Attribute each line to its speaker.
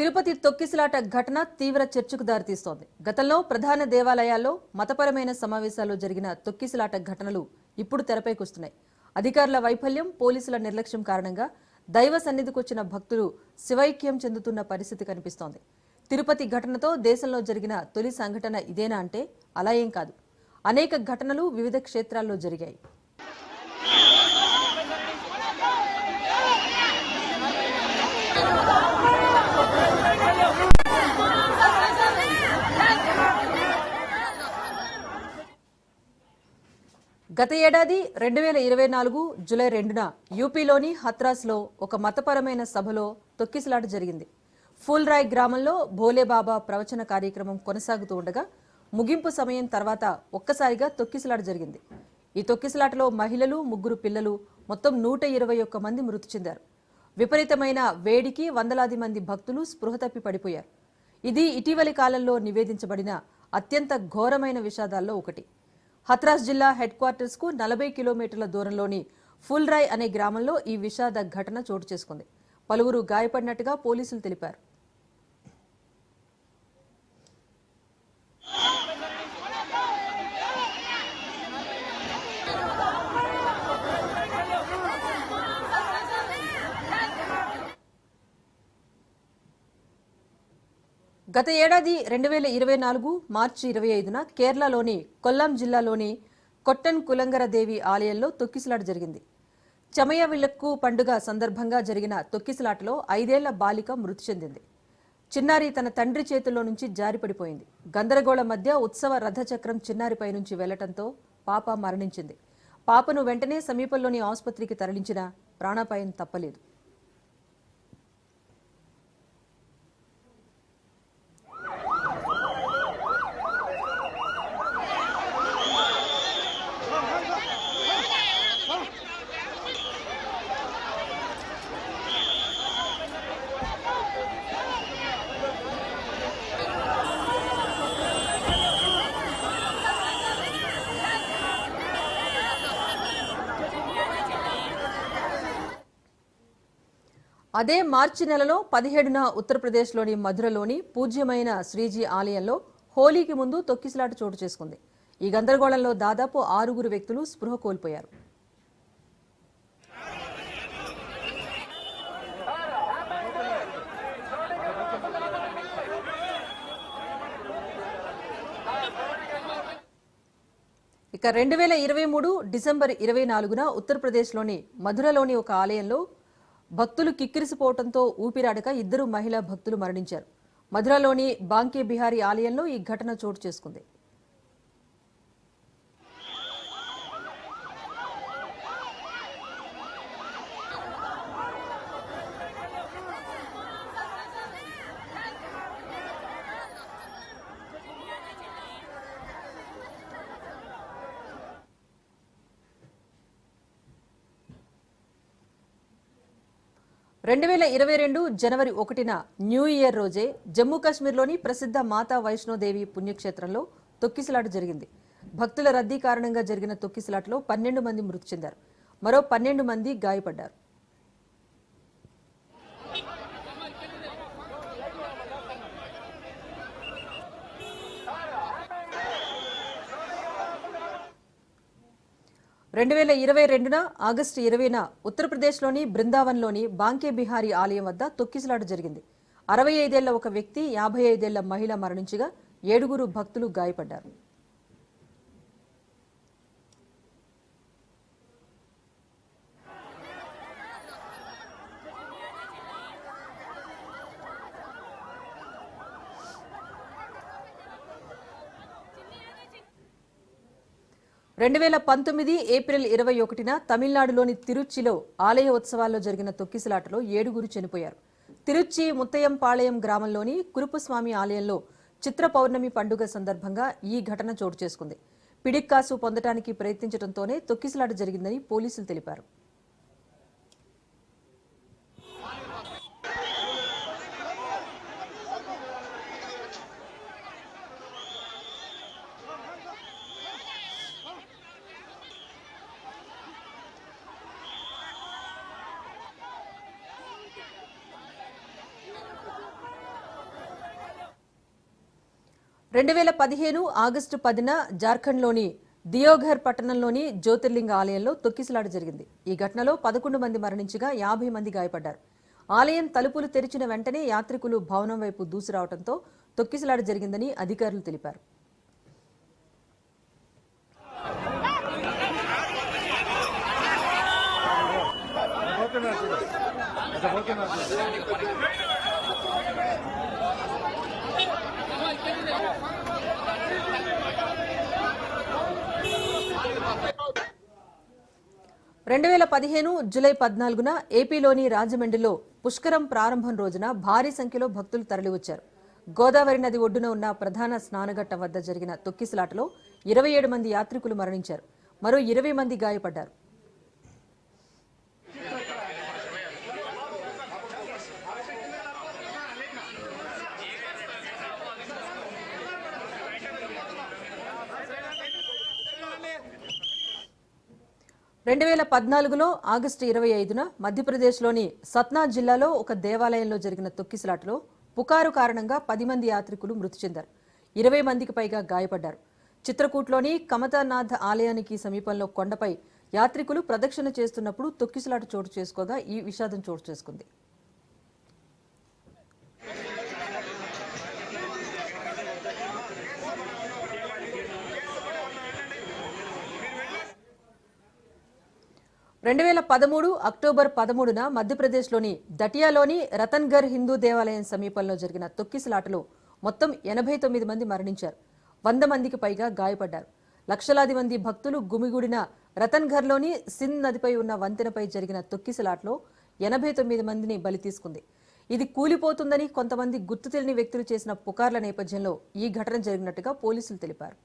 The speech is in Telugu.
Speaker 1: తిరుపతి తొక్కిసలాట ఘటన తీవ్ర చర్చకు దారితీస్తోంది. గతంలో ప్రధాన దేవాలయాల్లో మతపరమైన సమావేశాల్లో జరిగిన తొక్కిసలాట ఘటనలు ఇప్పుడు తెరపైకొస్తున్నాయి అధికారుల వైఫల్యం పోలీసుల నిర్లక్ష్యం కారణంగా దైవ సన్నిధికొచ్చిన భక్తులు శివైక్యం చెందుతున్న పరిస్థితి కనిపిస్తోంది. తిరుపతి ఘటనతో దేశంలో జరిగిన తొలి సంఘటన ఇదేనా అంటే అలా ఏం కాదు. అనేక ఘటనలు వివిధ క్షేత్రాల్లో జరిగాయి. గత ఏడాది రెండు వేల ఇరవై నాలుగు జూలై రెండున యూపీలోని హత్రాస్లో ఒక మతపరమైన సభలో తొక్కిసలాట జరిగింది. ఫూల్రాయ్ గ్రామంలో భోలేబాబా ప్రవచన కార్యక్రమం కొనసాగుతూ ఉండగా ముగింపు సమయం తర్వాత ఒక్కసారిగా తొక్కిసలాట జరిగింది. ఈ తొక్కిసలాటలో మహిళలు ముగ్గురు పిల్లలు మొత్తం నూట ఇరవై ఒక్క మంది మృతి చెందారు. విపరీతమైన వేడికి వందలాది మంది భక్తులు స్పృహ తప్పి పడిపోయారు. ఇది ఇటీవలి కాలంలో నివేదించబడిన అత్యంత ఘోరమైన విషాదాల్లో ఒకటి. హత్రాస్ జిల్లా హెడ్ క్వార్టర్స్కు నలభై కిలోమీటర్ల దూరంలోని ఫుల్రాయ్ అనే గ్రామంలో ఈ విషాద ఘటన చోటు చేసుకుంది. పలువురు గాయపడినట్టుగా పోలీసులు తెలిపారు. గత ఏడాది రెండు వేల ఇరవై నాలుగు మార్చి ఇరవై ఐదున కేరళలోని కొల్లాం జిల్లాలోని కొట్టన్ కులంగరదేవి ఆలయంలో తొక్కిసలాట జరిగింది. చమయ విలక్కు పండుగ సందర్భంగా జరిగిన తొక్కిసలాటలో ఐదేళ్ళ బాలిక మృతి చెందింది. చిన్నారి తన తండ్రి చేతుల్లో నుంచి జారిపడిపోయింది. గందరగోళం మధ్య ఉత్సవ రథచక్రం చిన్నారిపై నుంచి వెళ్ళటంతో పాప మరణించింది. పాపను వెంటనే సమీపంలోని ఆసుపత్రికి తరలించిన ప్రాణాపాయం తప్పలేదు. అదే మార్చి నెలలో పదిహేడున ఉత్తరప్రదేశ్లోని మధురలోని పూజ్యమైన శ్రీజీ ఆలయంలో హోలీకి ముందు తొక్కిసలాట చోటు చేసుకుంది. ఈ గందరగోళంలో దాదాపు ఆరుగురు వ్యక్తులు స్పృహ కోల్పోయారు. ఇక రెండు వేల ఇరవై మూడు డిసెంబర్ ఇరవై నాలుగున ఉత్తరప్రదేశ్లోని మధురలోని ఒక ఆలయంలో భక్తులు కిక్కిరిసిపోవడంతో ఊపిరాడక ఇద్దరు మహిళా భక్తులు మరణించారు. మధురలోని బాంకే బిహారీ ఆలయంలో ఈ ఘటన చోటు చేసుకుంది. రెండు వేల ఇరవై రెండు జనవరి ఒకటిన న్యూ ఇయర్ రోజే జమ్మూ కాశ్మీర్లోని ప్రసిద్ధ మాతా వైష్ణోదేవి పుణ్యక్షేత్రంలో తొక్కిసలాట జరిగింది. భక్తుల రద్దీ కారణంగా జరిగిన తొక్కిసలాటలో పన్నెండు మంది మృతి చెందారు. మరో పన్నెండు మంది గాయపడ్డారు. రెండు వేల ఇరవై రెండున ఆగస్టు ఇరవైన ఉత్తరప్రదేశ్లోని బృందావన్లోని బాంకే బిహారీ ఆలయం వద్ద తొక్కిసలాట జరిగింది. అరవై ఐదేళ్ళ ఒక వ్యక్తి యాభై ఐదేళ్ళ మహిళ మరణించగా ఏడుగురు భక్తులు గాయపడ్డారు. రెండు వేల పంతొమ్మిది ఏప్రిల్ ఇరవై ఒకటిన తమిళనాడులోని తిరుచిలో ఆలయ ఉత్సవాల్లో జరిగిన తొక్కిసలాటలో ఏడుగురు చనిపోయారు. తిరుచి ముత్తయంపాళయం గ్రామంలోని కురుపుస్వామి ఆలయంలో చిత్ర పౌర్ణమి పండుగ సందర్భంగా ఈ ఘటన చోటు చేసుకుంది. పిడిక్కాసు పొందటానికి ప్రయత్నించడంతోనే తొక్కిసలాట జరిగిందని పోలీసులు తెలిపారు. రెండు వేల పదిహేను ఆగస్టు పదిన జార్ఖండ్లోని దియోఘర్ పట్టణంలోని జ్యోతిర్లింగ ఆలయంలో తొక్కిసలాట జరిగింది. ఈ ఘటనలో పదకొండు మంది మరణించగా యాభై మంది గాయపడ్డారు. ఆలయం తలుపులు తెరిచిన వెంటనే యాత్రికులు భవనం వైపు దూసురావడంతో తొక్కిసలాట జరిగిందని అధికారులు తెలిపారు. రెండు వేల పదిహేను జులై పద్నాలుగున ఏపీలోని రాజమండ్రిలో పుష్కరం ప్రారంభం రోజున భారీ సంఖ్యలో భక్తులు తరలివచ్చారు. గోదావరి నది ఒడ్డున ఉన్న ప్రధాన స్నానఘట్టం వద్ద జరిగిన తొక్కిసలాటలో ఇరవై ఏడు మంది యాత్రికులు మరణించారు. మరో ఇరవై మంది గాయపడ్డారు. రెండు వేల పద్నాలుగులో ఆగస్టు ఇరవై ఐదున మధ్యప్రదేశ్లోని సత్నా జిల్లాలో ఒక దేవాలయంలో జరిగిన తొక్కిసలాటలో పుకారు కారణంగా పది మంది యాత్రికులు మృతి చెందారు. ఇరవై మందికి పైగా గాయపడ్డారు. చిత్రకూట్లోని కమతానాథ్ ఆలయానికి సమీపంలో కొండపై యాత్రికులు ప్రదక్షిణ చేస్తున్నప్పుడు తొక్కిసలాట చోటు చేసుకోగా ఈ విషాదం చోటు చేసుకుంది. రెండు వేల పదమూడు అక్టోబర్ పదమూడున మధ్యప్రదేశ్లోని దటియాలోని రతన్గర్ హిందూ దేవాలయం సమీపంలో జరిగిన తొక్కిసలాటలో మొత్తం ఎనభై తొమ్మిది మంది మరణించారు. వంద మందికి పైగా గాయపడ్డారు. లక్షలాది మంది భక్తులు గుమిగూడిన రతన్ఘర్లోని సింధ్ నదిపై ఉన్న వంతెనపై జరిగిన తొక్కిసలాటలో ఎనభై తొమ్మిది మందిని బలి తీసుకుంది. ఇది కూలిపోతుందని కొంతమంది గుర్తు తెలియని వ్యక్తులు చేసిన పుకార్ల నేపథ్యంలో ఈ ఘటన జరిగినట్టుగా పోలీసులు తెలిపారు.